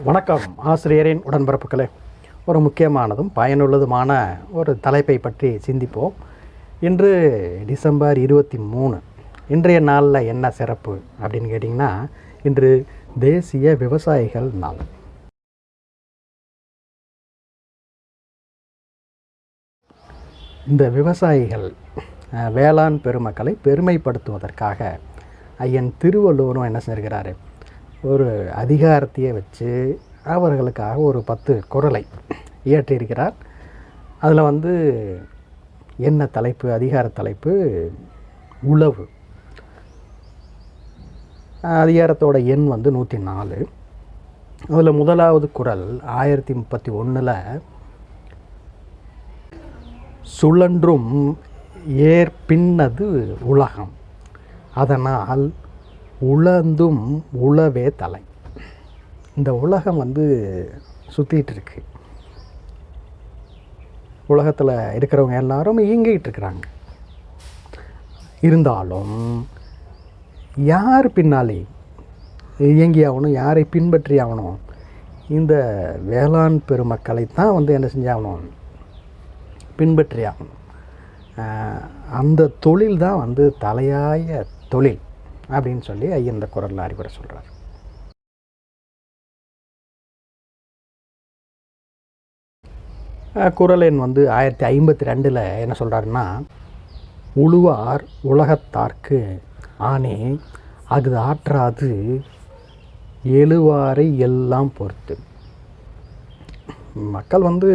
வணக்கம். ஆசிரியரின் உடன்பிறப்புகளே ஒரு முக்கியமானதும் பயனுள்ளதுமான ஒரு தலைப்பை பற்றி சிந்திப்போம். இன்று டிசம்பர் இருபத்தி மூணு. இன்றைய நாளில் என்ன சிறப்பு அப்படின்னு கேட்டிங்கன்னா இன்று தேசிய விவசாயிகள் நாள். இந்த விவசாயிகள் வேளாண் பெருமக்களை பெருமைப்படுத்துவதற்காக ஐயன் திருவள்ளுவரும் என்ன செஞ்சிருக்கிறாரு? ஒரு அதிகாரத்தையே வச்சு அவர்களுக்காக ஒரு பத்து குறளை இயற்றியிருக்கிறார். அதில் வந்து என்ன தலைப்பு அதிகார தலைப்பு? உழவு அதிகாரத்தோட எண் வந்து நூற்றி நாலு. அதில் முதலாவது குரல் ஆயிரத்தி முப்பத்தி ஒன்றில் சுழன்றும் ஏற்பின்னது உலகம். அதனால் உழந்தும் உழவே தலை. இந்த உலகம் வந்து சுற்றிட்டு இருக்கு. உலகத்தில் இருக்கிறவங்க எல்லாரும் இயங்கிகிட்டு இருக்கிறாங்க. இருந்தாலும் யார் பின்னாலே இயங்கி ஆகணும் யாரை பின்பற்றி ஆகணும்? இந்த வேளாண் பெருமக்களை தான் வந்து என்ன செஞ்சாகணும் பின்பற்றி ஆகணும். அந்த தொழில் தான் வந்து தலையாய தொழில். அப்படின்னு சொல்லி ஐயன் இந்த குரலில் அறிவுரை சொல்கிறார் குரல் எண் வந்து ஆயிரத்தி ஐம்பத்தி ரெண்டில் என்ன சொல்கிறாருன்னா உழுவார் உலகத்தார்க்கு ஆனே அது ஆற்றாது எழுவாரை எல்லாம் பொறுத்து. மக்கள் வந்து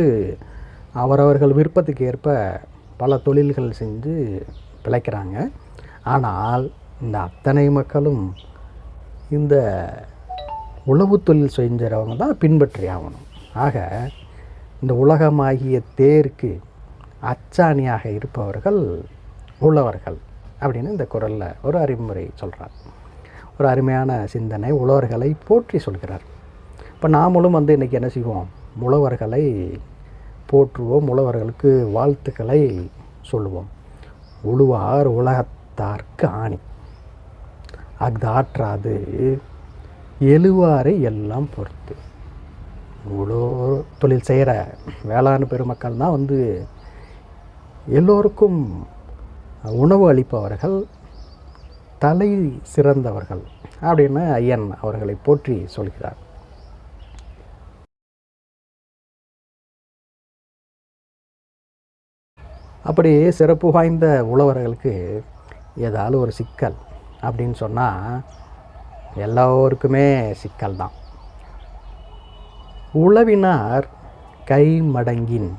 அவரவர்கள் விருப்பத்துக்கு ஏற்ப பல தொழில்கள் செஞ்சு பிழைக்கிறாங்க. ஆனால் இந்த அத்தனை மக்களும் இந்த உழவு தொழில் செஞ்சவங்க தான் பின்பற்றி ஆகணும். ஆக இந்த உலகமாகிய தேருக்கு அச்சாணியாக இருப்பவர்கள் உழவர்கள் அப்படின்னு இந்த குரலில் ஒரு அறிமுறை சொல்கிறார் ஒரு அருமையான சிந்தனை உழவர்களை போற்றி சொல்கிறார். இப்போ நாமளும் வந்து இன்றைக்கி என்ன செய்வோம்? உழவர்களை போற்றுவோம் உழவர்களுக்கு வாழ்த்துக்களை சொல்லுவோம். உழுவார் உலகத்தார்க்கு ஆணி. அது ஆற்றாது எழுவாரை எல்லாம் பொறுத்து. இவ்வளோ தொழில் செய்கிற வேளாண் பெருமக்கள் தான் வந்து எல்லோருக்கும் உணவு அளிப்பவர்கள் தலை சிறந்தவர்கள் அப்படின்னு ஐயன் அவர்களை போற்றி சொல்கிறார். அப்படி சிறப்பு வாய்ந்த உழவர்களுக்கு ஏதாவது ஒரு சிக்கல் அப்படின்னு சொன்னால் எல்லோருக்குமே சிக்கல் தான் உழவினார் கை மடங்கின்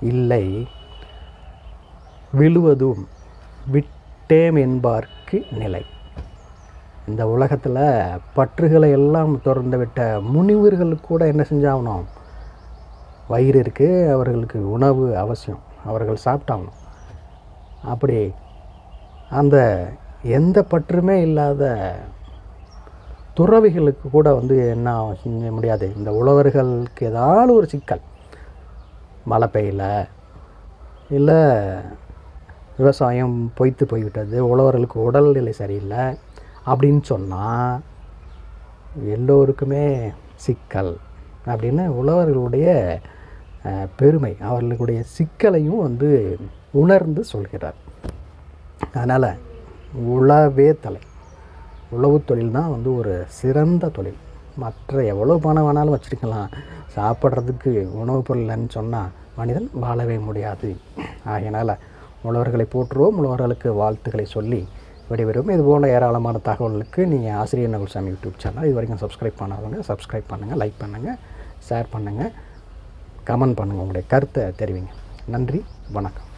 இல்லை விழுவதும் விட்டேம் என்பார்க்கு நிலை. இந்த உலகத்தில் பற்றுகளை எல்லாம் திறந்து விட்ட முனிவர்களுக்கு கூட என்ன செஞ்சாகணும்? வயிறு இருக்குது அவர்களுக்கு உணவு அவசியம் அவர்கள் சாப்பிட்டாகணும். அப்படி அந்த எந்த பற்றுமே இல்லாத துறவிகளுக்கு கூட வந்து என்ன செய்ய முடியாது. இந்த உழவர்களுக்கு ஏதாவது ஒரு சிக்கல். மழை பெய்யல இல்லை விவசாயம் பொய்த்து போய்விட்டது உழவர்களுக்கு உடல்நிலை சரியில்லை அப்படின்னு சொன்னால் எல்லோருக்குமே சிக்கல் அப்படின்னு உழவர்களுடைய பெருமை. அவர்களுடைய சிக்கலையும் வந்து உணர்ந்து சொல்கிறார். அதனால் உழவே தலை. உழவு தொழில் தான் வந்து ஒரு சிறந்த தொழில். மற்ற எவ்வளோ பணம் வேணாலும் வச்சுருக்கலாம். சாப்பிட்றதுக்கு உணவுப் பொருள் இல்லைன்னு சொன்னால் மனிதன் வாழவே முடியாது. ஆகையினால் உழவர்களை போற்றுவோம். உழவர்களுக்கு வாழ்த்துக்களை சொல்லி விடைபெறும் இது போன்ற ஏராளமான தகவல்களுக்கு நீங்கள் ஆசிரியர் நகுல்சாமி யூடியூப் சேனல் இது வரைக்கும் சப்ஸ்கிரைப் பண்ணாதவங்க சப்ஸ்கிரைப் பண்ணுங்கள் லைக் பண்ணுங்கள் ஷேர் பண்ணுங்கள் கமெண்ட் பண்ணுங்கள் உங்களுடைய கருத்தை தெரிவிங்க. நன்றி வணக்கம்.